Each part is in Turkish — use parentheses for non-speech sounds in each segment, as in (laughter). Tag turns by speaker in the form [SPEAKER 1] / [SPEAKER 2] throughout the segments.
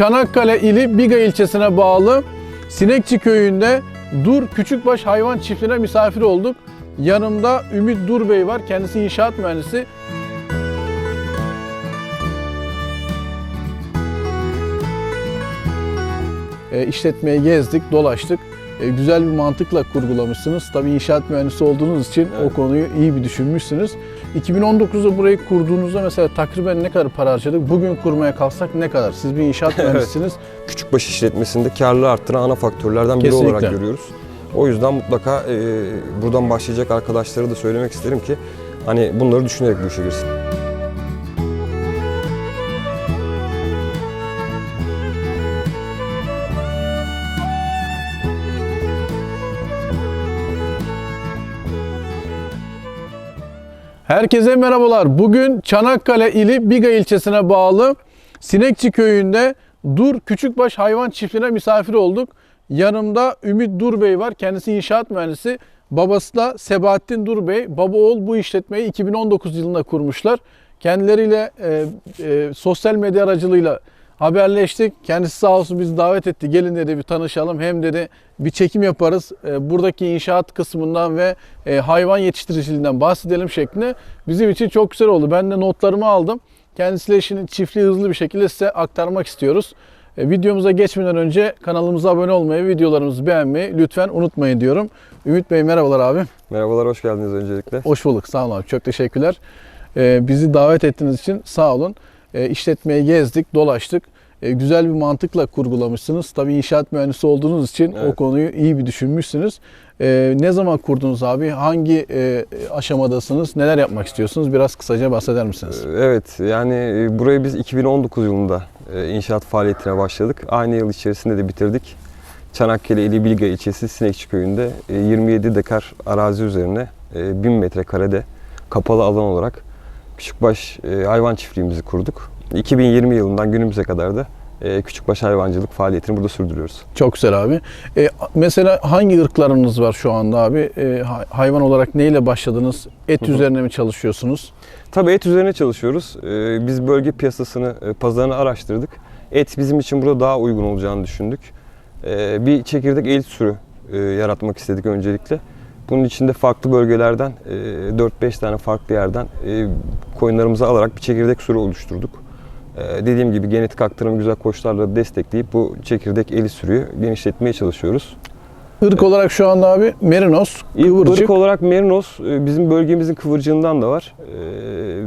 [SPEAKER 1] Çanakkale ili Biga ilçesine bağlı Sinekçi köyünde Dur Küçükbaş Hayvan Çiftliği'ne misafir olduk. Yanımda Ümit Dur Bey var. Kendisi inşaat mühendisi. E, işletmeyi gezdik, dolaştık. E, güzel bir mantıkla kurgulamışsınız. Tabii inşaat mühendisi olduğunuz için
[SPEAKER 2] Evet.
[SPEAKER 1] o konuyu iyi bir düşünmüşsünüz. 2019'da burayı kurduğunuzda mesela takriben ne kadar para harcadık? Bugün kurmaya kalksak ne kadar? Siz bir inşaat (laughs) mühendisiniz.
[SPEAKER 2] Küçükbaş işletmesinde karlı arttıran ana faktörlerden biri
[SPEAKER 1] Kesinlikle.
[SPEAKER 2] olarak görüyoruz. O yüzden mutlaka e, buradan başlayacak arkadaşlara da söylemek isterim ki hani bunları düşünerek bu işe girsin.
[SPEAKER 1] Herkese merhabalar. Bugün Çanakkale ili Biga ilçesine bağlı Sinekçi köyünde Dur Küçükbaş Hayvan Çiftliği'ne misafir olduk. Yanımda Ümit Dur Bey var. Kendisi inşaat mühendisi. Babası da Sebahattin Dur Bey. Baba oğul bu işletmeyi 2019 yılında kurmuşlar. Kendileriyle e, e, sosyal medya aracılığıyla haberleştik. Kendisi sağ olsun bizi davet etti. Gelin dedi bir tanışalım. Hem dedi bir çekim yaparız. E, buradaki inşaat kısmından ve e, hayvan yetiştiriciliğinden bahsedelim şeklinde. Bizim için çok güzel oldu. Ben de notlarımı aldım. Kendisiyle işinin çiftliği hızlı bir şekilde size aktarmak istiyoruz. E, videomuza geçmeden önce kanalımıza abone olmayı, videolarımızı beğenmeyi lütfen unutmayın diyorum. Ümit Bey merhabalar abi.
[SPEAKER 2] Merhabalar, hoş geldiniz öncelikle.
[SPEAKER 1] Hoş bulduk. Sağ olun abi. Çok teşekkürler. Ee, bizi davet ettiğiniz için sağ olun. Ee, işletmeyi gezdik, dolaştık. Ee, güzel bir mantıkla kurgulamışsınız. Tabii inşaat mühendisi olduğunuz için o
[SPEAKER 2] Evet.
[SPEAKER 1] konuyu iyi bir düşünmüşsünüz. Ee, ne zaman kurdunuz abi? Hangi e, aşamadasınız? Neler yapmak istiyorsunuz? Biraz kısaca bahseder misiniz?
[SPEAKER 2] Evet, yani e, burayı biz 2019 yılında e, inşaat faaliyetine başladık. Aynı yıl içerisinde de bitirdik. Çanakkale ili Bilga ilçesi Sinekçi köyünde e, 27 dekar arazi üzerine e, 1000 metrekarede kapalı alan olarak küçükbaş e, hayvan çiftliğimizi kurduk. 2020 yılından günümüze kadar da e, küçükbaş hayvancılık faaliyetini burada sürdürüyoruz.
[SPEAKER 1] Çok güzel abi. Ee, mesela hangi ırklarınız var şu anda abi? Hay- hayvan olarak neyle başladınız? Et
[SPEAKER 2] Hı hı.
[SPEAKER 1] üzerine mi çalışıyorsunuz?
[SPEAKER 2] Tabii et üzerine çalışıyoruz. Ee, Biz bölge piyasasını, e, pazarını araştırdık. Et bizim için burada daha uygun olacağını düşündük. Ee, Bir çekirdek elit sürü e, yaratmak istedik öncelikle. Bunun için de farklı bölgelerden, e, 4-5 tane farklı yerden e, koyunlarımızı alarak bir çekirdek sürü oluşturduk. Ee, Dediğim gibi genetik aktarımı güzel koçlarla destekleyip bu çekirdek elit sürüyü genişletmeye çalışıyoruz.
[SPEAKER 1] Irk olarak şu anda abi merinos, kıvırcık.
[SPEAKER 2] Irk olarak Merinos e, bizim bölgemizin kıvırcığından da var. E,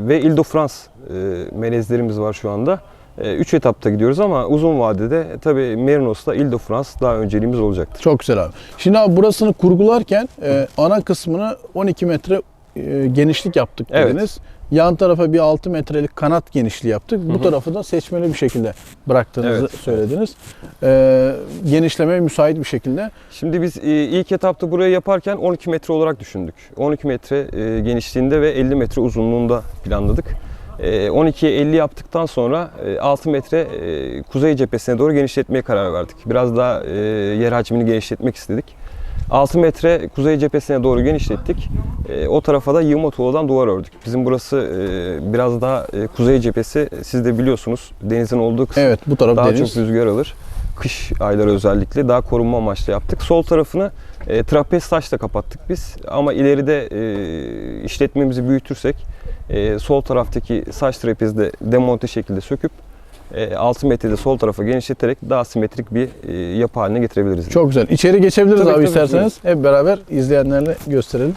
[SPEAKER 2] Ve Ile de France e, melezlerimiz var şu anda. E, Üç etapta gidiyoruz ama uzun vadede tabii Merinos'la Ile de France daha önceliğimiz olacaktır.
[SPEAKER 1] Çok güzel abi. Şimdi abi burasını kurgularken e, ana kısmını 12 metre e, genişlik yaptık
[SPEAKER 2] Evet.
[SPEAKER 1] dediniz. Yan tarafa bir 6 metrelik kanat genişliği yaptık. Bu
[SPEAKER 2] Hı hı.
[SPEAKER 1] tarafı da seçmeli bir şekilde bıraktığınızı
[SPEAKER 2] Evet.
[SPEAKER 1] söylediniz. E, genişlemeye müsait bir şekilde.
[SPEAKER 2] Şimdi biz e, ilk etapta burayı yaparken 12 metre olarak düşündük. 12 metre e, genişliğinde ve 50 metre uzunluğunda planladık. E, 12'ye 50 yaptıktan sonra e, 6 metre e, kuzey cephesine doğru genişletmeye karar verdik. Biraz daha e, yer hacmini genişletmek istedik. 6 metre kuzey cephesine doğru genişlettik. E, o tarafa da yığma tuğladan duvar ördük. Bizim burası e, biraz daha e, kuzey cephesi. Siz de biliyorsunuz denizin olduğu kısım
[SPEAKER 1] Evet bu taraf
[SPEAKER 2] daha
[SPEAKER 1] deniz.
[SPEAKER 2] çok rüzgar alır. Kış ayları özellikle daha korunma amaçlı yaptık. Sol tarafını e, trapez taşla kapattık biz. Ama ileride e, işletmemizi büyütürsek e, sol taraftaki saç trapezi de demonte şekilde söküp e, 6 metrede sol tarafa genişleterek daha simetrik bir e, yapı haline getirebiliriz.
[SPEAKER 1] Çok güzel. İçeri geçebiliriz
[SPEAKER 2] Tabii,
[SPEAKER 1] abi
[SPEAKER 2] tabii,
[SPEAKER 1] isterseniz. Hep beraber izleyenlerle gösterelim.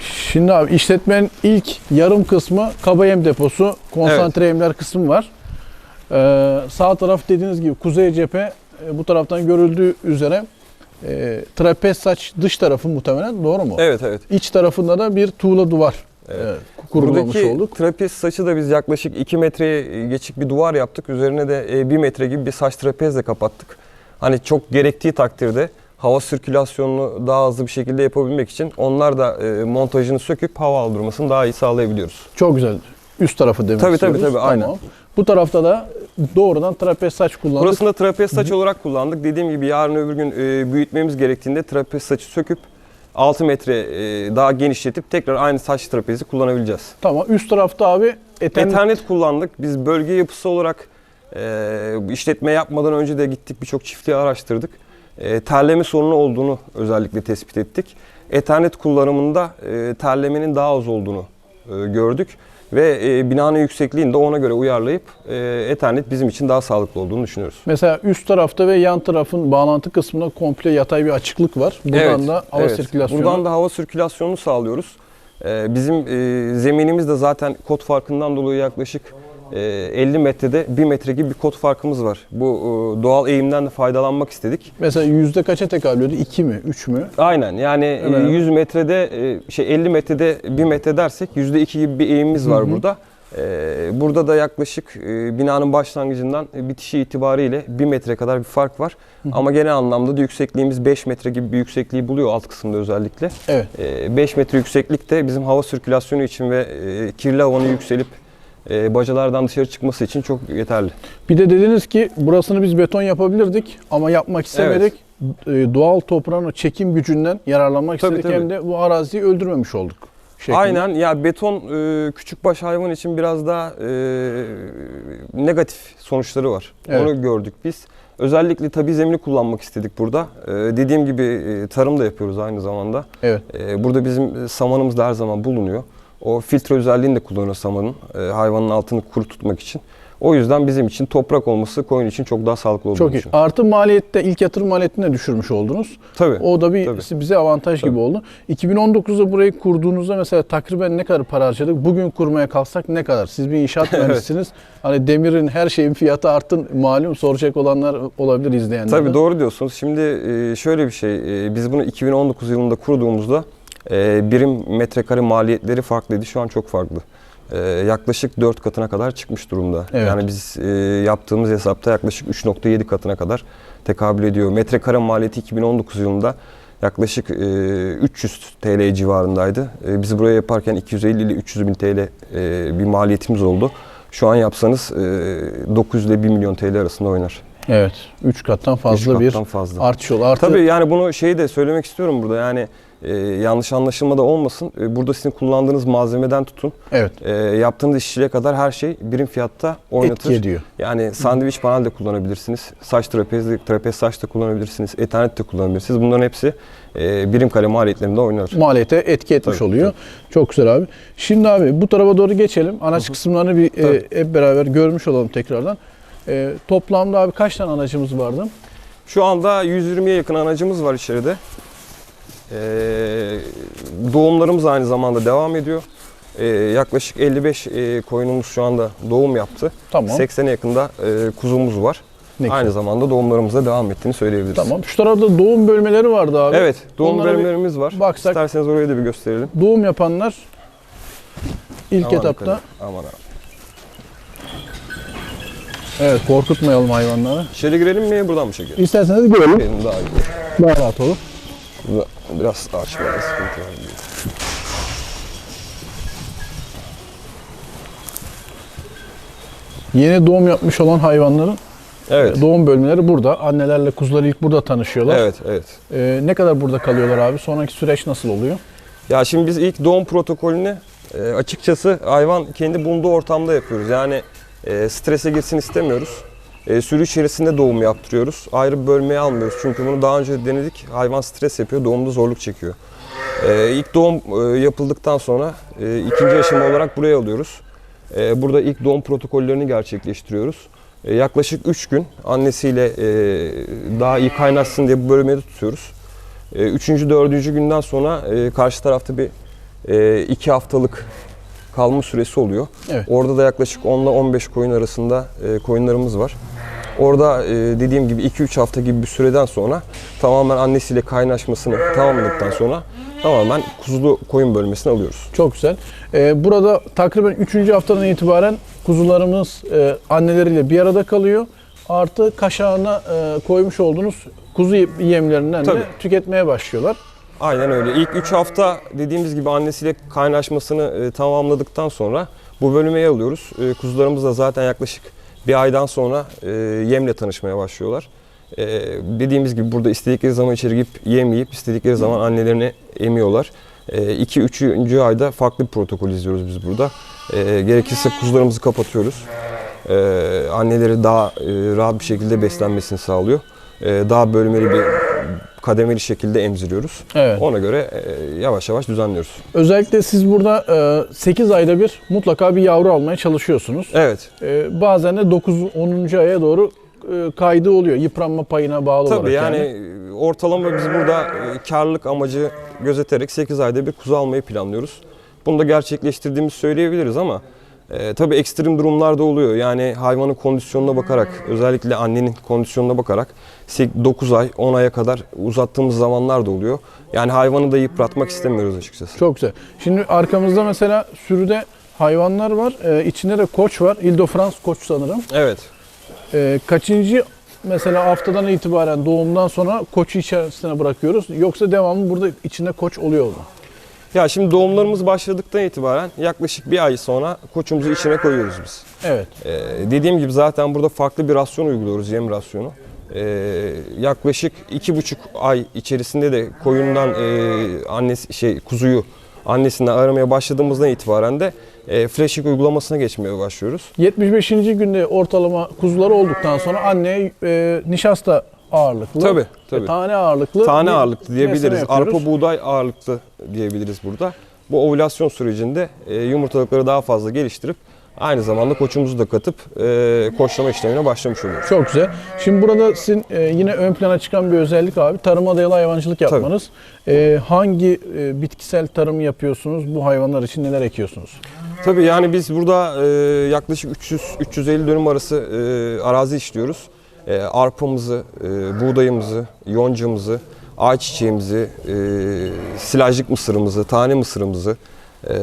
[SPEAKER 1] Şimdi abi işletmenin ilk yarım kısmı kaba yem deposu, konsantre yemler kısmı var. Ee, sağ taraf dediğiniz gibi kuzey cephe e, bu taraftan görüldüğü üzere e, trapez saç dış tarafı muhtemelen doğru mu?
[SPEAKER 2] Evet evet.
[SPEAKER 1] İç tarafında da bir tuğla duvar
[SPEAKER 2] Evet.
[SPEAKER 1] e, kurgulamış
[SPEAKER 2] Buradaki
[SPEAKER 1] olduk.
[SPEAKER 2] trapez saçı da biz yaklaşık 2 metreye geçik bir duvar yaptık. Üzerine de 1 metre gibi bir saç trapezle kapattık. Hani çok gerektiği takdirde hava sirkülasyonunu daha hızlı bir şekilde yapabilmek için onlar da e, montajını söküp hava aldırmasını daha iyi sağlayabiliyoruz.
[SPEAKER 1] Çok güzel. Üst tarafı demek
[SPEAKER 2] Tabii, tabii,
[SPEAKER 1] istiyoruz.
[SPEAKER 2] tabii, aynen.
[SPEAKER 1] Bu tarafta da doğrudan trapez saç kullandık.
[SPEAKER 2] Burasını da trapez saç olarak kullandık. Dediğim gibi yarın öbür gün e, büyütmemiz gerektiğinde trapez saçı söküp 6 metre e, daha genişletip tekrar aynı saç trapezi kullanabileceğiz.
[SPEAKER 1] Tamam. Üst tarafta abi Ethernet,
[SPEAKER 2] Ethernet kullandık. Biz bölge yapısı olarak e, işletme yapmadan önce de gittik birçok çiftliği araştırdık. E, terleme sorunu olduğunu özellikle tespit ettik. Ethernet kullanımında e, terlemenin daha az olduğunu e, gördük. Ve e, binanın yüksekliğini de ona göre uyarlayıp e, Ethernet bizim için daha sağlıklı olduğunu düşünüyoruz.
[SPEAKER 1] Mesela üst tarafta ve yan tarafın bağlantı kısmında komple yatay bir açıklık var. Buradan da hava
[SPEAKER 2] evet.
[SPEAKER 1] sirkülasyonu.
[SPEAKER 2] Buradan da hava sirkülasyonunu sağlıyoruz. Ee, bizim e, zeminimiz de zaten kod farkından dolayı yaklaşık e, 50 metrede 1 metre gibi bir kod farkımız var. Bu e, doğal eğimden de faydalanmak istedik.
[SPEAKER 1] Mesela yüzde kaça tekabül ediyor? 2 mi? 3 mü?
[SPEAKER 2] Aynen yani
[SPEAKER 1] Evet.
[SPEAKER 2] 100 metrede e, şey 50 metrede 1 metre dersek %2 gibi bir eğimimiz var
[SPEAKER 1] Hı hı.
[SPEAKER 2] burada. Ee, Burada da yaklaşık e, binanın başlangıcından bitişi itibariyle 1 metre kadar bir fark var. Ama genel anlamda da yüksekliğimiz 5 metre gibi bir yüksekliği buluyor alt kısımda özellikle.
[SPEAKER 1] Evet.
[SPEAKER 2] Ee, 5 metre yükseklikte bizim hava sirkülasyonu için ve kirli havanın yükselip e, bacalardan dışarı çıkması için çok yeterli.
[SPEAKER 1] Bir de dediniz ki burasını biz beton yapabilirdik ama yapmak istemedik. E, Doğal toprağın o çekim gücünden yararlanmak
[SPEAKER 2] Tabii,
[SPEAKER 1] istedik
[SPEAKER 2] tabii.
[SPEAKER 1] hem de bu araziyi öldürmemiş olduk. şeklinde.
[SPEAKER 2] Aynen ya beton e, küçükbaş hayvan için biraz daha e, negatif sonuçları var.
[SPEAKER 1] Evet.
[SPEAKER 2] Onu gördük biz. Özellikle tabi zemini kullanmak istedik burada. E, dediğim gibi e, tarım da yapıyoruz aynı zamanda.
[SPEAKER 1] Evet.
[SPEAKER 2] E, burada bizim e, samanımız da her zaman bulunuyor. O filtre özelliğini de kullanıyor samanın e, hayvanın altını kuru tutmak için. O yüzden bizim için toprak olması koyun için çok daha sağlıklı olduğunu
[SPEAKER 1] Çok iyi.
[SPEAKER 2] düşünüyorum.
[SPEAKER 1] Artı maliyette ilk yatırım maliyetini de düşürmüş oldunuz.
[SPEAKER 2] Tabii.
[SPEAKER 1] O da bir
[SPEAKER 2] Tabii.
[SPEAKER 1] bize avantaj gibi oldu. 2019'da burayı kurduğunuzda mesela takriben ne kadar para harcadık? Bugün kurmaya kalksak ne kadar? Siz bir inşaat (laughs) mühendisiniz. Hani demirin her şeyin fiyatı arttın malum soracak olanlar olabilir izleyenler.
[SPEAKER 2] Tabii doğru diyorsunuz. Şimdi e, şöyle bir şey, e, biz bunu 2019 yılında kurduğumuzda e, birim metrekare maliyetleri farklıydı. Şu an çok farklı. E, Yaklaşık 4 katına kadar çıkmış durumda.
[SPEAKER 1] Evet.
[SPEAKER 2] Yani biz e, yaptığımız hesapta yaklaşık 3.7 katına kadar tekabül ediyor. Metrekare maliyeti 2019 yılında yaklaşık e, 300 TL civarındaydı. E, Biz buraya yaparken 250 ile 300 bin TL e, bir maliyetimiz oldu. Şu an yapsanız e, 900 ile 1 milyon TL arasında oynar.
[SPEAKER 1] Evet. 3 kattan fazla
[SPEAKER 2] Üç
[SPEAKER 1] bir
[SPEAKER 2] kattan fazla.
[SPEAKER 1] artış oldu. Artı
[SPEAKER 2] Tabii yani bunu şeyi de söylemek istiyorum burada yani e, yanlış anlaşılma da olmasın. E, burada sizin kullandığınız malzemeden tutun
[SPEAKER 1] evet.
[SPEAKER 2] e, yaptığınız işçiliğe kadar her şey birim fiyatta oynatır.
[SPEAKER 1] Etki ediyor.
[SPEAKER 2] Yani sandviç panel de kullanabilirsiniz. Saç trapez, trapez saç da kullanabilirsiniz. Ethernet de kullanabilirsiniz. Bunların hepsi e, birim kare maliyetlerinde oynar.
[SPEAKER 1] maliyete etki etmiş
[SPEAKER 2] Tabii,
[SPEAKER 1] oluyor. Çok güzel abi. Şimdi abi bu tarafa doğru geçelim. Anaç kısımlarını bir e,
[SPEAKER 2] Tabii.
[SPEAKER 1] hep beraber görmüş olalım tekrardan. E, toplamda abi kaç tane anacımız vardı?
[SPEAKER 2] Şu anda 120'ye yakın anacımız var içeride. E, doğumlarımız aynı zamanda devam ediyor. E, yaklaşık 55 e, koyunumuz şu anda doğum yaptı.
[SPEAKER 1] Tamam.
[SPEAKER 2] 80'e yakında e, kuzumuz var.
[SPEAKER 1] Ne.
[SPEAKER 2] Aynı zamanda doğumlarımız da devam ettiğini söyleyebiliriz.
[SPEAKER 1] Tamam. Şu tarafta doğum bölmeleri vardı abi.
[SPEAKER 2] Evet, doğum
[SPEAKER 1] Onlara bir
[SPEAKER 2] bölümlerimiz var.
[SPEAKER 1] baksak-
[SPEAKER 2] İsterseniz orayı da bir gösterelim.
[SPEAKER 1] Doğum yapanlar ilk
[SPEAKER 2] Aman
[SPEAKER 1] etapta
[SPEAKER 2] dikkat. Aman abi.
[SPEAKER 1] evet korkutmayalım hayvanları.
[SPEAKER 2] İçeri girelim mi, buradan mı çekelim?
[SPEAKER 1] İsterseniz görelim.
[SPEAKER 2] Benim daha iyi.
[SPEAKER 1] Daha rahat olur.
[SPEAKER 2] Burada Biraz açmaya sıkıntı var.
[SPEAKER 1] Yeni doğum yapmış olan hayvanların
[SPEAKER 2] Evet.
[SPEAKER 1] doğum bölmeleri burada. Annelerle kuzular ilk burada tanışıyorlar.
[SPEAKER 2] Evet, evet.
[SPEAKER 1] E, ne kadar burada kalıyorlar abi? Sonraki süreç nasıl oluyor?
[SPEAKER 2] Ya şimdi biz ilk doğum protokolünü e, açıkçası hayvan kendi bulunduğu ortamda yapıyoruz. Yani e, strese girsin istemiyoruz. E, sürü içerisinde doğum yaptırıyoruz. Ayrı bir bölmeye almıyoruz. Çünkü bunu daha önce denedik. Hayvan stres yapıyor, doğumda zorluk çekiyor. E, ilk doğum e, yapıldıktan sonra e, ikinci aşama olarak buraya alıyoruz. E, burada ilk doğum protokollerini gerçekleştiriyoruz. E, yaklaşık 3 gün annesiyle e, daha iyi kaynaşsın diye bu bölmede tutuyoruz. E, Üçüncü, dördüncü günden sonra e, karşı tarafta bir e, iki haftalık kalma süresi oluyor.
[SPEAKER 1] Evet.
[SPEAKER 2] Orada da yaklaşık 10 ile 15 koyun arasında e, koyunlarımız var. Orada e, dediğim gibi 2-3 hafta gibi bir süreden sonra tamamen annesiyle kaynaşmasını tamamladıktan sonra tamamen kuzulu koyun bölmesine alıyoruz.
[SPEAKER 1] Çok güzel. Ee, burada takriben 3. haftadan itibaren kuzularımız e, anneleriyle bir arada kalıyor. Artı kaşağına e, koymuş olduğunuz kuzu yemlerinden de
[SPEAKER 2] Tabii.
[SPEAKER 1] tüketmeye başlıyorlar.
[SPEAKER 2] Aynen öyle. İlk 3 hafta dediğimiz gibi annesiyle kaynaşmasını e, tamamladıktan sonra bu bölüme alıyoruz. E, kuzularımız da zaten yaklaşık bir aydan sonra e, yemle tanışmaya başlıyorlar. E, dediğimiz gibi burada istedikleri zaman içeri girip yem yiyip istedikleri zaman annelerini emiyorlar. 2-3. ayda farklı bir protokol izliyoruz biz burada. E, gerekirse kuzularımızı kapatıyoruz. E, anneleri daha e, rahat bir şekilde beslenmesini sağlıyor. E, daha bölmeli bir kademeli şekilde emziriyoruz.
[SPEAKER 1] Evet.
[SPEAKER 2] Ona göre e, yavaş yavaş düzenliyoruz.
[SPEAKER 1] Özellikle siz burada 8 ayda bir mutlaka bir yavru almaya çalışıyorsunuz.
[SPEAKER 2] Evet.
[SPEAKER 1] E, bazen de 9-10. aya doğru e, kaydı oluyor. Yıpranma payına bağlı
[SPEAKER 2] Tabii
[SPEAKER 1] olarak
[SPEAKER 2] yani,
[SPEAKER 1] yani.
[SPEAKER 2] e, ortalama biz burada e, karlılık amacı gözeterek 8 ayda bir kuzu almayı planlıyoruz. Bunu da gerçekleştirdiğimizi söyleyebiliriz ama e, tabii ekstrem durumlar da oluyor. Yani hayvanın kondisyonuna bakarak özellikle annenin kondisyonuna bakarak 9 ay 10 aya kadar uzattığımız zamanlar da oluyor. Yani hayvanı da yıpratmak istemiyoruz açıkçası.
[SPEAKER 1] Çok güzel. Şimdi arkamızda mesela sürüde hayvanlar var. E, içinde de koç var. Ile de France koç sanırım.
[SPEAKER 2] Evet.
[SPEAKER 1] E, kaçıncı mesela haftadan itibaren doğumdan sonra koçu içerisine bırakıyoruz. Yoksa devamlı burada içinde koç oluyor mu?
[SPEAKER 2] Ya şimdi doğumlarımız başladıktan itibaren yaklaşık bir ay sonra koçumuzu içine koyuyoruz biz.
[SPEAKER 1] Evet.
[SPEAKER 2] Ee, dediğim gibi zaten burada farklı bir rasyon uyguluyoruz, yem rasyonu. Ee, yaklaşık iki buçuk ay içerisinde de koyundan e, annesi şey kuzuyu annesinden aramaya başladığımızdan itibaren de e, flashing uygulamasına geçmeye başlıyoruz.
[SPEAKER 1] 75. günde ortalama kuzular olduktan sonra anneye e, nişasta ağırlıklı.
[SPEAKER 2] Tabii,
[SPEAKER 1] ve
[SPEAKER 2] tabii.
[SPEAKER 1] Tane ağırlıklı.
[SPEAKER 2] Tane ağırlıklı diyebiliriz. Arpa buğday ağırlıklı diyebiliriz burada. Bu ovülasyon sürecinde e, yumurtalıkları daha fazla geliştirip aynı zamanda koçumuzu da katıp e, koçlama işlemine başlamış oluyoruz.
[SPEAKER 1] Çok güzel. Şimdi burada sizin e, yine ön plana çıkan bir özellik abi tarıma dayalı hayvancılık yapmanız. E, hangi e, bitkisel tarımı yapıyorsunuz? Bu hayvanlar için neler ekiyorsunuz?
[SPEAKER 2] Tabii yani biz burada e, yaklaşık 300-350 dönüm arası e, arazi işliyoruz. E, arpamızı, e, buğdayımızı, yoncamızı, ayçiçeğimizi, e, silajlık mısırımızı, tane mısırımızı, e,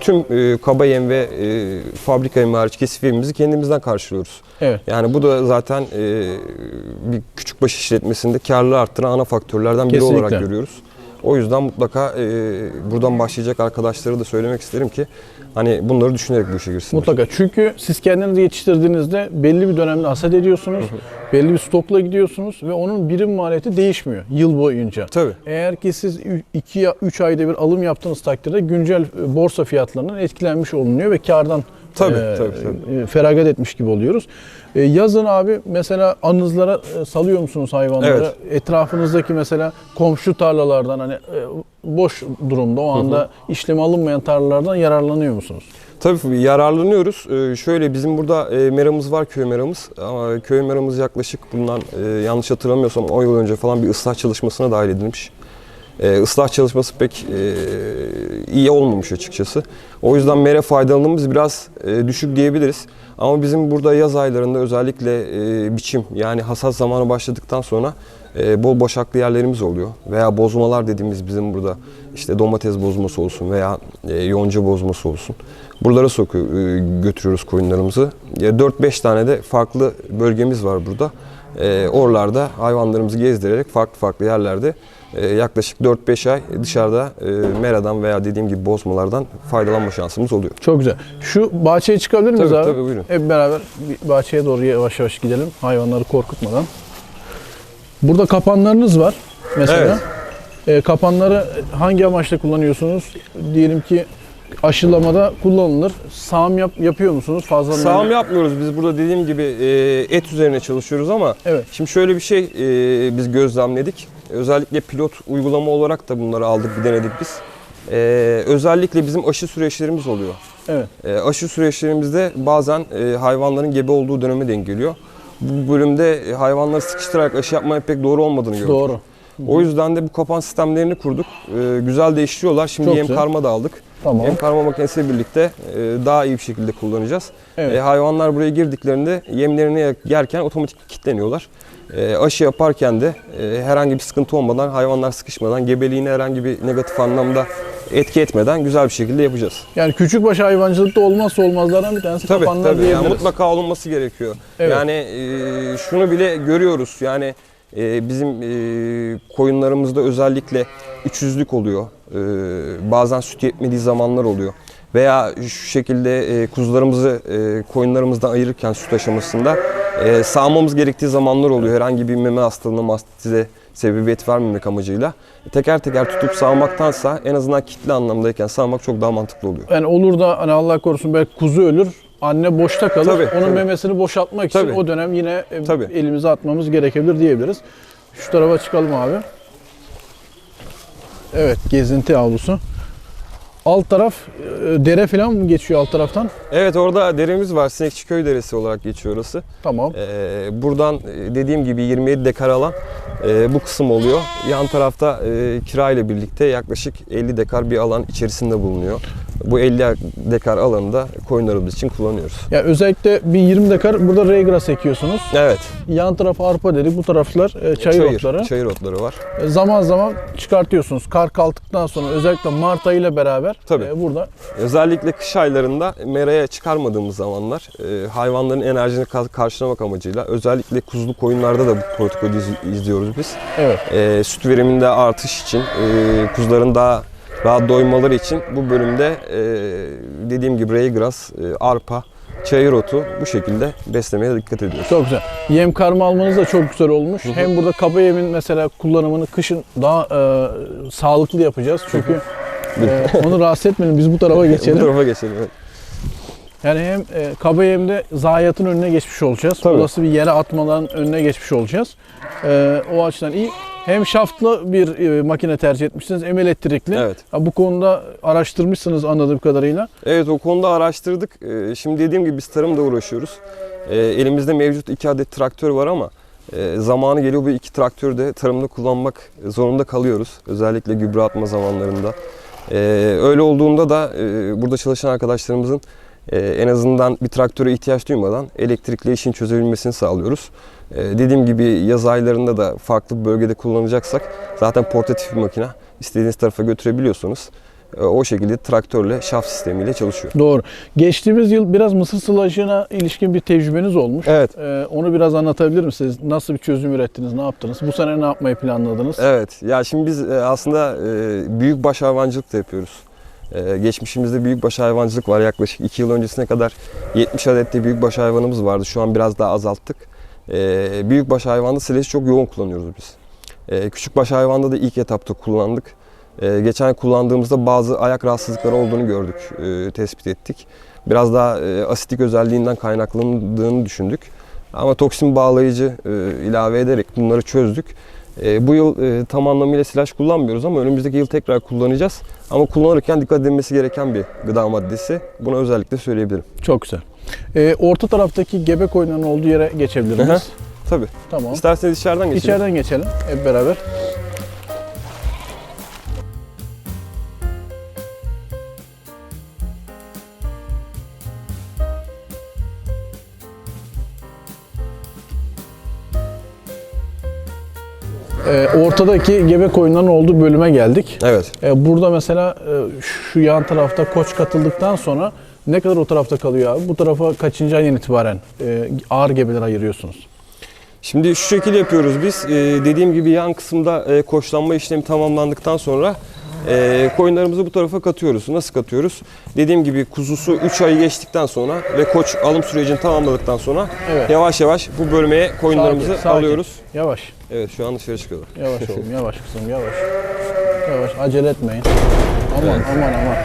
[SPEAKER 2] tüm e, kaba yem ve e, fabrika yemi hariç kesif yemimizi kendimizden karşılıyoruz.
[SPEAKER 1] Evet.
[SPEAKER 2] Yani bu da zaten e, bir küçükbaş işletmesinde karlılığı arttıran ana faktörlerden biri
[SPEAKER 1] Kesinlikle.
[SPEAKER 2] olarak görüyoruz. O yüzden mutlaka e, buradan başlayacak arkadaşlara da söylemek isterim ki hani bunları düşünerek bu işe girsinler.
[SPEAKER 1] Mutlaka. Çünkü siz kendinizi yetiştirdiğinizde belli bir dönemde hasat ediyorsunuz. belli bir stokla gidiyorsunuz ve onun birim maliyeti değişmiyor yıl boyunca.
[SPEAKER 2] Tabii.
[SPEAKER 1] Eğer ki siz 2 ya 3 ayda bir alım yaptığınız takdirde güncel e, borsa fiyatlarından etkilenmiş olunuyor ve kardan
[SPEAKER 2] Tabii,
[SPEAKER 1] e,
[SPEAKER 2] tabii, tabii.
[SPEAKER 1] e, feragat etmiş gibi oluyoruz. E, yazın abi mesela anızlara e, salıyor musunuz hayvanları?
[SPEAKER 2] Evet.
[SPEAKER 1] Etrafınızdaki mesela komşu tarlalardan hani e, boş durumda o anda işleme alınmayan tarlalardan yararlanıyor musunuz?
[SPEAKER 2] Tabii yararlanıyoruz. Ee, şöyle bizim burada e, meramız var köy meramız. Ama köy meramız yaklaşık bundan e, yanlış hatırlamıyorsam 10 yıl önce falan bir ıslah çalışmasına dahil edilmiş. E, ıslah çalışması pek e, iyi olmamış açıkçası. O yüzden mera faydalanımız biraz e, düşük diyebiliriz. Ama bizim burada yaz aylarında özellikle e, biçim yani hasat zamanı başladıktan sonra e, bol boşaklı yerlerimiz oluyor. Veya bozmalar dediğimiz bizim burada işte domates bozması olsun veya e, yonca bozması olsun. Buralara sokuyor, e, götürüyoruz koyunlarımızı. Ya 4-5 tane de farklı bölgemiz var burada. E, oralarda hayvanlarımızı gezdirerek farklı farklı yerlerde e, yaklaşık 4-5 ay dışarıda e, meradan veya dediğim gibi bozmalardan faydalanma şansımız oluyor.
[SPEAKER 1] Çok güzel. Şu bahçeye çıkabilir miyiz
[SPEAKER 2] Tabii,
[SPEAKER 1] abi?
[SPEAKER 2] tabii, buyurun.
[SPEAKER 1] Hep beraber bir bahçeye doğru yavaş yavaş gidelim. Hayvanları korkutmadan. Burada kapanlarınız var mesela. E, kapanları hangi amaçla kullanıyorsunuz? Diyelim ki aşılamada kullanılır. Sağım yap, yapıyor musunuz? Fazla
[SPEAKER 2] Sağım yapmıyoruz. Biz burada dediğim gibi e, et üzerine çalışıyoruz ama
[SPEAKER 1] Evet.
[SPEAKER 2] şimdi şöyle bir şey e, biz gözlemledik. Özellikle pilot uygulama olarak da bunları aldık, bir denedik biz. E, özellikle bizim aşı süreçlerimiz oluyor.
[SPEAKER 1] Evet.
[SPEAKER 2] E, aşı süreçlerimizde bazen e, hayvanların gebe olduğu döneme denk geliyor. Bu bölümde e, hayvanları sıkıştırarak aşı yapmaya pek doğru olmadığını gördük.
[SPEAKER 1] Doğru.
[SPEAKER 2] O yüzden de bu kapan sistemlerini kurduk. E, güzel de işliyorlar. Şimdi
[SPEAKER 1] Çok
[SPEAKER 2] yem
[SPEAKER 1] güzel.
[SPEAKER 2] karma da aldık.
[SPEAKER 1] Tamam.
[SPEAKER 2] Yem karma makinesiyle birlikte e, daha iyi bir şekilde kullanacağız.
[SPEAKER 1] Evet.
[SPEAKER 2] E, hayvanlar buraya girdiklerinde yemlerini yerken otomatik kilitleniyorlar. E, aşı yaparken de herhangi bir sıkıntı olmadan, hayvanlar sıkışmadan, gebeliğine herhangi bir negatif anlamda etki etmeden güzel bir şekilde yapacağız.
[SPEAKER 1] Yani küçükbaş hayvancılıkta olmazsa olmazlardan bir tanesi
[SPEAKER 2] Tabii
[SPEAKER 1] kapanlar
[SPEAKER 2] tabii. Yani
[SPEAKER 1] diyebiliriz.
[SPEAKER 2] mutlaka olunması gerekiyor.
[SPEAKER 1] Evet.
[SPEAKER 2] Yani e, şunu bile görüyoruz. Yani e, bizim e, koyunlarımızda özellikle üçüzlük oluyor. E, bazen süt yetmediği zamanlar oluyor. Veya şu şekilde e, kuzularımızı e, koyunlarımızdan ayırırken süt aşamasında e, sağmamız gerektiği zamanlar oluyor. Herhangi bir meme hastalığına, mastize sebebiyet vermemek amacıyla teker teker tutup sağmaktansa en azından kitle anlamdayken sağmak çok daha mantıklı oluyor.
[SPEAKER 1] Yani olur da hani Allah korusun belki kuzu ölür. Anne boşta kalır.
[SPEAKER 2] Tabii,
[SPEAKER 1] Onun
[SPEAKER 2] tabii.
[SPEAKER 1] memesini boşaltmak için
[SPEAKER 2] Tabii.
[SPEAKER 1] o dönem yine e,
[SPEAKER 2] Tabii.
[SPEAKER 1] elimize atmamız gerekebilir diyebiliriz. Şu tarafa çıkalım abi. Evet, gezinti avlusu. Alt taraf e, dere falan mı geçiyor alt taraftan?
[SPEAKER 2] Evet orada deremiz var. Sinekçiköy Deresi olarak geçiyor orası.
[SPEAKER 1] Tamam.
[SPEAKER 2] Ee, buradan e, dediğim gibi 27 dekar alan e, bu kısım oluyor. Yan tarafta e, kira ile birlikte yaklaşık 50 dekar bir alan içerisinde bulunuyor. Bu 50 dekar alanı da koyunlarımız için kullanıyoruz.
[SPEAKER 1] Ya özellikle bir 20 dekar burada reygras ekiyorsunuz.
[SPEAKER 2] Evet.
[SPEAKER 1] Yan taraf arpa dedik, bu taraflar e, çayır, otları.
[SPEAKER 2] Çayır otları var.
[SPEAKER 1] E, Zaman zaman çıkartıyorsunuz. Kar kalktıktan sonra özellikle Mart ayı ile beraber
[SPEAKER 2] Tabii.
[SPEAKER 1] e, burada
[SPEAKER 2] Özellikle kış aylarında meraya çıkarmadığımız zamanlar e, hayvanların enerjini ka- karşılamak amacıyla özellikle kuzulu koyunlarda da bu protokolü iz- izliyoruz biz.
[SPEAKER 1] evet
[SPEAKER 2] E, süt veriminde artış için, e, kuzuların daha rahat doymaları için bu bölümde e, dediğim gibi reygras, e, arpa, çayır otu bu şekilde beslemeye dikkat ediyoruz.
[SPEAKER 1] Çok güzel. Yem karma almanız da çok güzel olmuş. Hem burada kaba yemin mesela kullanımını kışın daha e, sağlıklı yapacağız. Çünkü (laughs) e, onu rahatsız etmeyelim. Biz bu tarafa (laughs)
[SPEAKER 2] Bu
[SPEAKER 1] geçelim.
[SPEAKER 2] tarafa geçelim. evet.
[SPEAKER 1] Yani hem e, kaba yemde zayiatın önüne geçmiş olacağız.
[SPEAKER 2] Tabii.
[SPEAKER 1] Olası bir yere atmaların önüne geçmiş olacağız. E, o açıdan iyi. Hem şaftlı bir e, makine tercih etmişsiniz hem elektrikli.
[SPEAKER 2] Evet.
[SPEAKER 1] Bu konuda araştırmışsınız anladığım kadarıyla.
[SPEAKER 2] Evet o konuda araştırdık. Ee, Şimdi dediğim gibi biz tarımda uğraşıyoruz. Ee, Elimizde mevcut iki adet traktör var ama e, zamanı geliyor bu iki traktörü de tarımda kullanmak zorunda kalıyoruz. Özellikle gübre atma zamanlarında. Öyle olduğunda da e, burada çalışan arkadaşlarımızın e, en azından bir traktöre ihtiyaç duymadan elektrikli işin çözebilmesini sağlıyoruz. Ee, Dediğim gibi yaz aylarında da farklı bir bölgede kullanacaksak zaten portatif bir makine. İstediğiniz tarafa götürebiliyorsunuz. E, O şekilde traktörle, şaft sistemiyle çalışıyor.
[SPEAKER 1] Doğru. Geçtiğimiz yıl biraz mısır sılajına ilişkin bir tecrübeniz olmuş.
[SPEAKER 2] Evet.
[SPEAKER 1] E, onu biraz anlatabilir misiniz? Nasıl bir çözüm ürettiniz? Ne yaptınız? Bu sene ne yapmayı planladınız?
[SPEAKER 2] Evet. Ya şimdi biz e, aslında e, büyükbaş hayvancılık da yapıyoruz. E, Geçmişimizde büyükbaş hayvancılık var. Yaklaşık 2 yıl öncesine kadar 70 adet de büyükbaş hayvanımız vardı. Şu an biraz daha azalttık. E, Büyükbaş hayvanda silesi çok yoğun kullanıyoruz biz. E, Küçükbaş hayvanda da ilk etapta kullandık. E, Geçen kullandığımızda bazı ayak rahatsızlıkları olduğunu gördük, e, tespit ettik. Biraz daha e, asitik özelliğinden kaynaklandığını düşündük. Ama toksin bağlayıcı e, ilave ederek bunları çözdük. E, bu yıl e, tam anlamıyla silaj kullanmıyoruz ama önümüzdeki yıl tekrar kullanacağız. Ama kullanırken dikkat edilmesi gereken bir gıda maddesi. Buna özellikle söyleyebilirim.
[SPEAKER 1] Çok güzel. E, orta taraftaki gebe koyunların olduğu yere geçebilir
[SPEAKER 2] hı.
[SPEAKER 1] miyiz?
[SPEAKER 2] Tabii.
[SPEAKER 1] Tamam.
[SPEAKER 2] İsterseniz içeriden geçelim.
[SPEAKER 1] İçeriden geçelim hep beraber. Ee, ortadaki gebe koyunların olduğu bölüme geldik.
[SPEAKER 2] Evet.
[SPEAKER 1] Ee, burada mesela e, şu yan tarafta koç katıldıktan sonra ne kadar o tarafta kalıyor abi? Bu tarafa kaçıncı aydan itibaren e, ağır gebeler ayırıyorsunuz?
[SPEAKER 2] Şimdi şu şekilde yapıyoruz biz. Ee, dediğim gibi yan kısımda e, koçlanma işlemi tamamlandıktan sonra e, koyunlarımızı bu tarafa katıyoruz. Nasıl katıyoruz? Dediğim gibi kuzusu 3 ayı geçtikten sonra ve koç alım sürecini tamamladıktan sonra
[SPEAKER 1] Evet.
[SPEAKER 2] yavaş yavaş bu bölmeye koyunlarımızı
[SPEAKER 1] Sakin, sakin.
[SPEAKER 2] alıyoruz.
[SPEAKER 1] Yavaş.
[SPEAKER 2] Evet şu an dışarı çıkıyorlar.
[SPEAKER 1] Yavaş oğlum, yavaş kızım, yavaş. (laughs) Yavaş, acele etmeyin. Aman, aman, aman.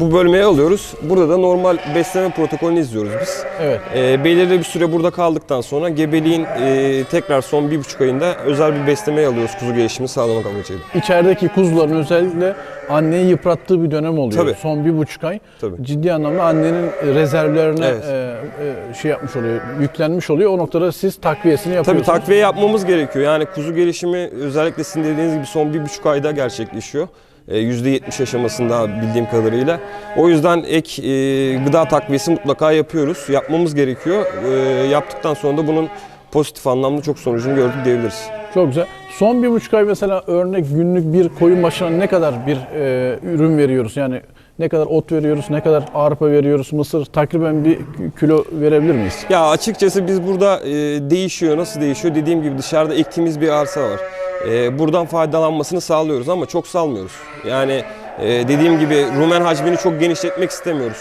[SPEAKER 2] Bu bölmeye alıyoruz. Burada da normal besleme protokolünü izliyoruz biz.
[SPEAKER 1] Evet,
[SPEAKER 2] E, belirli bir süre burada kaldıktan sonra gebeliğin e, tekrar son bir buçuk ayında özel bir beslemeye alıyoruz kuzu gelişimini sağlamak amacıyla.
[SPEAKER 1] içerideki kuzuların özellikle anneyi yıprattığı bir dönem oluyor.
[SPEAKER 2] Tabii.
[SPEAKER 1] Son bir buçuk ay.
[SPEAKER 2] Tabii.
[SPEAKER 1] Ciddi anlamda annenin rezervlerine
[SPEAKER 2] Evet.
[SPEAKER 1] e, e, şey yapmış oluyor, yüklenmiş oluyor. O noktada siz takviyesini
[SPEAKER 2] Tabii
[SPEAKER 1] yapıyorsunuz.
[SPEAKER 2] takviye yapmamız gerekiyor. Yani kuzu gelişimi özellikle sizin dediğiniz gibi son bir buçuk ayda gerçekleşiyor. E, %70 aşamasında bildiğim kadarıyla. O yüzden ek e, gıda takviyesi mutlaka yapıyoruz. Yapmamız gerekiyor. E, yaptıktan sonra da bunun pozitif anlamda çok sonucunu gördük diyebiliriz.
[SPEAKER 1] Çok güzel. Son bir buçuk ay mesela örnek günlük bir koyun başına ne kadar bir e, ürün veriyoruz? Yani ne kadar ot veriyoruz, ne kadar arpa veriyoruz, mısır takriben bir kilo verebilir miyiz?
[SPEAKER 2] Ya açıkçası biz burada e, değişiyor. Nasıl değişiyor? Dediğim gibi dışarıda ektiğimiz bir arsa var. E, buradan faydalanmasını sağlıyoruz ama çok salmıyoruz. Yani e, dediğim gibi rumen hacmini çok genişletmek istemiyoruz.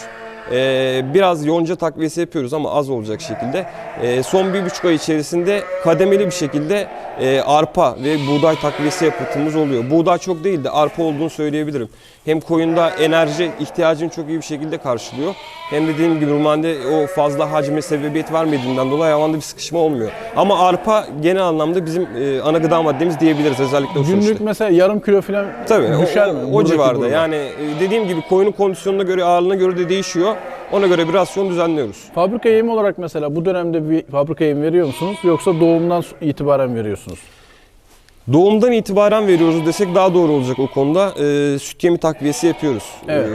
[SPEAKER 2] Ee, biraz yonca takviyesi yapıyoruz ama az olacak şekilde. Ee, son bir buçuk ay içerisinde kademeli bir şekilde e, arpa ve buğday takviyesi yapıtımız oluyor. Buğday çok değil de arpa olduğunu söyleyebilirim. Hem koyunda enerji ihtiyacını çok iyi bir şekilde karşılıyor. Hem dediğim gibi rumande o fazla hacme sebebiyet vermediğinden dolayı hayvanda bir sıkışma olmuyor. Ama arpa genel anlamda bizim e, ana gıda maddemiz diyebiliriz özellikle o
[SPEAKER 1] Günlük
[SPEAKER 2] süreçte.
[SPEAKER 1] mesela yarım kilo falan
[SPEAKER 2] Tabii o,
[SPEAKER 1] düşer
[SPEAKER 2] o-
[SPEAKER 1] mi?
[SPEAKER 2] o
[SPEAKER 1] Buradaki
[SPEAKER 2] civarda.
[SPEAKER 1] burada.
[SPEAKER 2] Yani e, dediğim gibi koyunun kondisyonuna göre ağırlığına göre de değişiyor. Ona göre bir rasyon düzenliyoruz.
[SPEAKER 1] Fabrika yemi olarak mesela bu dönemde bir fabrika yemi veriyor musunuz yoksa doğumdan itibaren veriyorsunuz?
[SPEAKER 2] Doğumdan itibaren veriyoruz desek daha doğru olacak o konuda. Ee, süt yemi takviyesi yapıyoruz.
[SPEAKER 1] Evet.
[SPEAKER 2] Ee,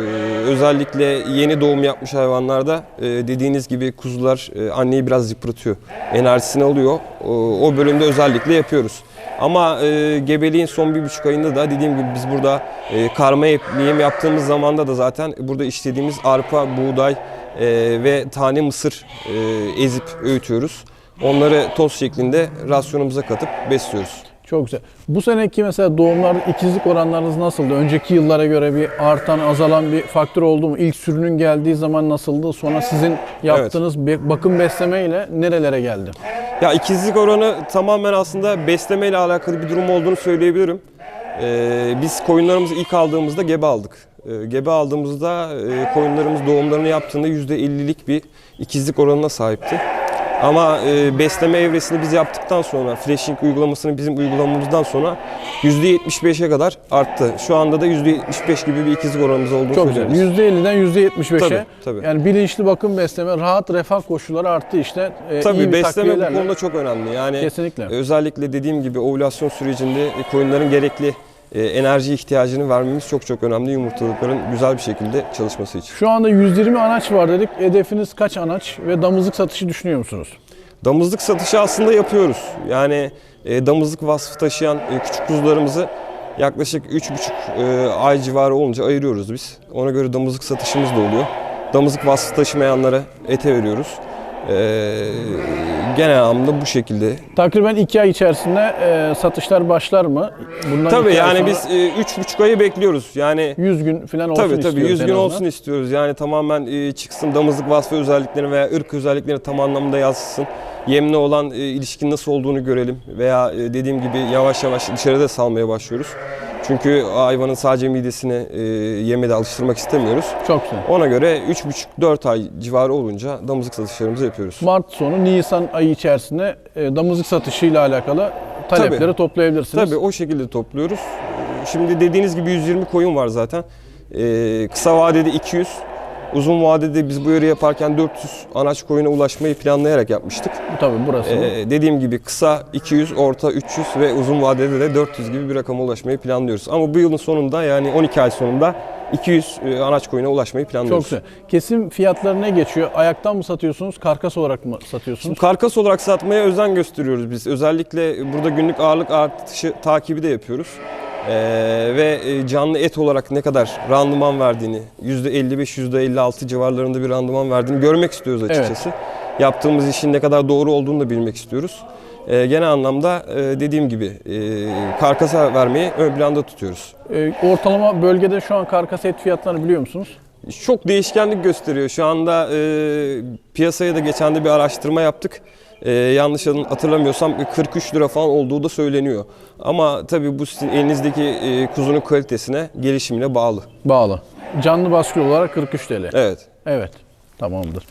[SPEAKER 2] özellikle yeni doğum yapmış hayvanlarda e, dediğiniz gibi kuzular e, anneyi biraz yıpratıyor. Enerjisini alıyor. O, o bölümde özellikle yapıyoruz. Ama e, gebeliğin son bir buçuk ayında da dediğim gibi biz burada e, karma yem yaptığımız zamanda da zaten burada işlediğimiz arpa, buğday e, ve tane mısır e, ezip öğütüyoruz. Onları toz şeklinde rasyonumuza katıp besliyoruz.
[SPEAKER 1] Çok güzel. Bu seneki mesela doğumlarda ikizlik oranlarınız nasıldı? Önceki yıllara göre bir artan, azalan bir faktör oldu mu? İlk sürünün geldiği zaman nasıldı? Sonra sizin yaptığınız be- bakım besleme ile nerelere geldi?
[SPEAKER 2] Ya ikizlik oranı tamamen aslında besleme ile alakalı bir durum olduğunu söyleyebilirim. Ee, biz koyunlarımızı ilk aldığımızda gebe aldık. Ee, gebe aldığımızda e, koyunlarımız doğumlarını yaptığında %50'lik bir ikizlik oranına sahipti. Ama e, besleme evresini biz yaptıktan sonra, flashing uygulamasını bizim uygulamamızdan sonra %75'e kadar arttı. Şu anda da %75 gibi bir ikizlik oranımız olduğunu
[SPEAKER 1] Çok güzel.
[SPEAKER 2] söyleyebiliriz.
[SPEAKER 1] %50'den %75'e.
[SPEAKER 2] Tabii, tabii.
[SPEAKER 1] Yani bilinçli bakım besleme, rahat refah koşulları arttı işte. İyi
[SPEAKER 2] Tabii
[SPEAKER 1] bir
[SPEAKER 2] besleme bu
[SPEAKER 1] takviyelerle.
[SPEAKER 2] konuda çok önemli. Yani
[SPEAKER 1] Kesinlikle.
[SPEAKER 2] Özellikle dediğim gibi ovülasyon sürecinde e, koyunların gerekli e, enerji ihtiyacını vermemiz çok çok önemli yumurtalıkların güzel bir şekilde çalışması için.
[SPEAKER 1] Şu anda 120 anaç var dedik. Hedefiniz kaç anaç ve damızlık satışı düşünüyor musunuz?
[SPEAKER 2] Damızlık satışı aslında yapıyoruz. Yani e, damızlık vasfı taşıyan e, küçük kuzularımızı yaklaşık 3,5 e, ay civarı olunca ayırıyoruz biz. Ona göre damızlık satışımız da oluyor. Damızlık vasfı taşımayanlara ete veriyoruz. E, genel anlamda bu şekilde
[SPEAKER 1] Takriben 2 ay içerisinde e, satışlar başlar mı? Bundan
[SPEAKER 2] Tabii
[SPEAKER 1] iki
[SPEAKER 2] yani
[SPEAKER 1] sonra
[SPEAKER 2] biz e, üç buçuk ayı bekliyoruz. Yani
[SPEAKER 1] 100 gün falan olsun
[SPEAKER 2] tabii tabii
[SPEAKER 1] istiyoruz
[SPEAKER 2] 100
[SPEAKER 1] en
[SPEAKER 2] gün
[SPEAKER 1] azından.
[SPEAKER 2] olsun istiyoruz. Yani tamamen e, çıksın damızlık vasfı özelliklerini veya ırk özelliklerini tam anlamda yazsın. Yemle olan e, ilişkin nasıl olduğunu görelim veya e, dediğim gibi yavaş yavaş dışarıda salmaya başlıyoruz. Çünkü hayvanın sadece midesini e, yeme de alıştırmak istemiyoruz.
[SPEAKER 1] Çok güzel.
[SPEAKER 2] Ona göre 3,5-4 ay civarı olunca damızlık satışlarımızı yapıyoruz.
[SPEAKER 1] Mart sonu Nisan ayı içerisinde e, damızlık satışıyla alakalı talepleri
[SPEAKER 2] Tabii.
[SPEAKER 1] toplayabilirsiniz.
[SPEAKER 2] Tabii o şekilde topluyoruz. Şimdi dediğiniz gibi 120 koyun var zaten. Ee, kısa vadede 200, uzun vadede biz bu yeri yaparken 400 anaç koyuna ulaşmayı planlayarak yapmıştık.
[SPEAKER 1] Tabii burası.
[SPEAKER 2] Ee, dediğim gibi kısa 200, orta 300 ve uzun vadede de 400 gibi bir rakama ulaşmayı planlıyoruz. Ama bu yılın sonunda yani 12 ay sonunda 200 e, anaç koyuna ulaşmayı
[SPEAKER 1] Çok
[SPEAKER 2] planlıyoruz.
[SPEAKER 1] güzel. Kesim fiyatları ne geçiyor? Ayaktan mı satıyorsunuz, karkas olarak mı satıyorsunuz?
[SPEAKER 2] Karkas olarak satmaya özen gösteriyoruz biz. Özellikle burada günlük ağırlık artışı takibi de yapıyoruz. Ee, ve e, canlı et olarak ne kadar randıman verdiğini, %55-%56 civarlarında bir randıman verdiğini görmek istiyoruz açıkçası. Yaptığımız işin ne kadar doğru olduğunu da bilmek istiyoruz. Ee, genel anlamda e, dediğim gibi e, karkasa vermeyi ön planda tutuyoruz.
[SPEAKER 1] E, ortalama bölgede şu an karkas et fiyatlarını biliyor musunuz?
[SPEAKER 2] Çok değişkenlik gösteriyor. Şu anda e, piyasaya da geçen de bir araştırma yaptık. E, yanlış hatırlamıyorsam 43 lira falan olduğu da söyleniyor. Ama tabii bu sizin elinizdeki e, kuzunun kalitesine, gelişimine bağlı.
[SPEAKER 1] Bağlı. Canlı baskül olarak 43 TL.
[SPEAKER 2] Evet.
[SPEAKER 1] Evet. Tamamdır.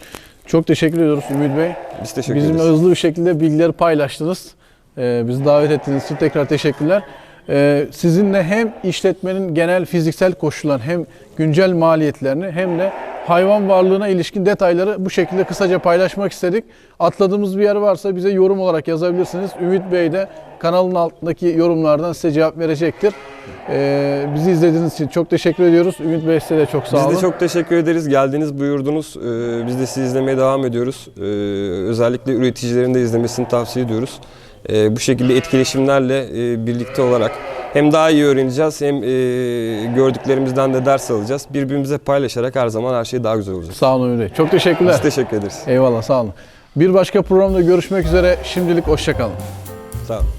[SPEAKER 1] Çok teşekkür ediyoruz Ümit Bey.
[SPEAKER 2] Biz teşekkür
[SPEAKER 1] Bizimle
[SPEAKER 2] ederiz.
[SPEAKER 1] hızlı bir şekilde bilgileri paylaştınız. Ee, bizi davet ettiğiniz için tekrar teşekkürler. Ee, sizinle hem işletmenin genel fiziksel koşullarını hem güncel maliyetlerini hem de hayvan varlığına ilişkin detayları bu şekilde kısaca paylaşmak istedik. Atladığımız bir yer varsa bize yorum olarak yazabilirsiniz. Ümit Bey de kanalın altındaki yorumlardan size cevap verecektir. Ee, bizi izlediğiniz için çok teşekkür ediyoruz. Ümit Bey size de çok sağ olun.
[SPEAKER 2] Biz de çok teşekkür ederiz. Geldiniz, buyurdunuz. Ee, biz de sizi izlemeye devam ediyoruz. Ee, özellikle üreticilerin de izlemesini tavsiye ediyoruz. Ee, bu şekilde etkileşimlerle e, birlikte olarak hem daha iyi öğreneceğiz hem e, gördüklerimizden de ders alacağız. Birbirimize paylaşarak her zaman her şey daha güzel olacak.
[SPEAKER 1] Sağ olun Bey. Çok teşekkürler.
[SPEAKER 2] Biz teşekkür ederiz.
[SPEAKER 1] Eyvallah sağ olun. Bir başka programda görüşmek üzere. Şimdilik hoşçakalın.
[SPEAKER 2] Sağ olun.